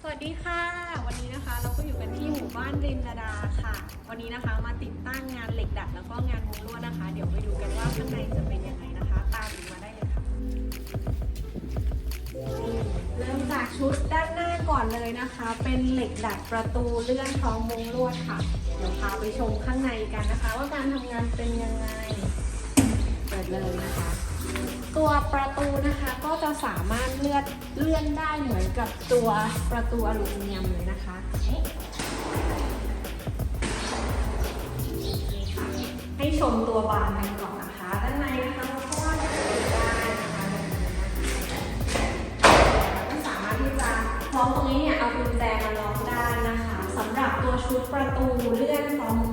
สวัสดีค่ะ วันนี้นะคะเราก็อยู่กันที่หมู่บ้านรินดาค่ะ วันนี้นะคะมาติดตั้งงานเหล็กดัดแล้วก็งานมุงลวดนะคะ เดี๋ยวไปดูกันว่าข้างในจะเป็นยังไงนะคะ ตามหนูมาได้เลยค่ะเริ่มจากชุดด้านหน้าก่อนเลยนะคะ เป็นเหล็กดัดประตูเลื่อนท้องมุงลวดค่ะ เดี๋ยวพาไปชมข้างในกันนะคะ ว่าการทำงานเป็นยังไงเปิดเลยนะคะ ตัวประตูนะคะก็จะสามารถเลื่อนเลื่อนได้เหมือนกับตัวประตูอลูมิเนียมเลยนะคะให้ชมตัวบานกันก่อนนะคะด้านในนะคะเราก็จะเปิดได้นะคะแบบนี้นะคะก็สามารถที่จะพร้อมตรงนี้เนี่ยเอากุญแจมาล็อกได้นะคะสำหรับตัวชุดประตูเลื่อนพร้อม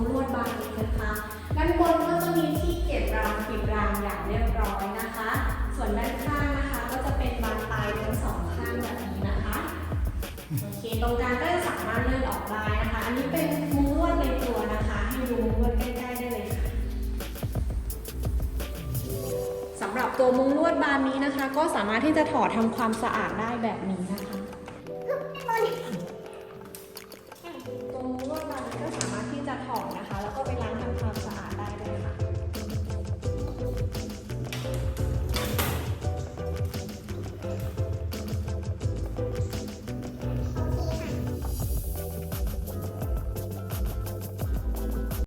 ตรงกลางก็จะสามารถเลื่อนออกได้นะคะ อันนี้เป็นมุ้งลวดในตัวนะคะ ให้ดูมุ้งลวดใกล้ๆได้เลยค่ะสำหรับตัวมุ้งลวดบานนี้นะคะ ก็สามารถที่จะถอดทำความสะอาดได้แบบนี้นะคะตัวมุ้งลวดบานนี้ก็สามารถที่จะถอดนะคะแล้วก็ไปล้างทำความสะ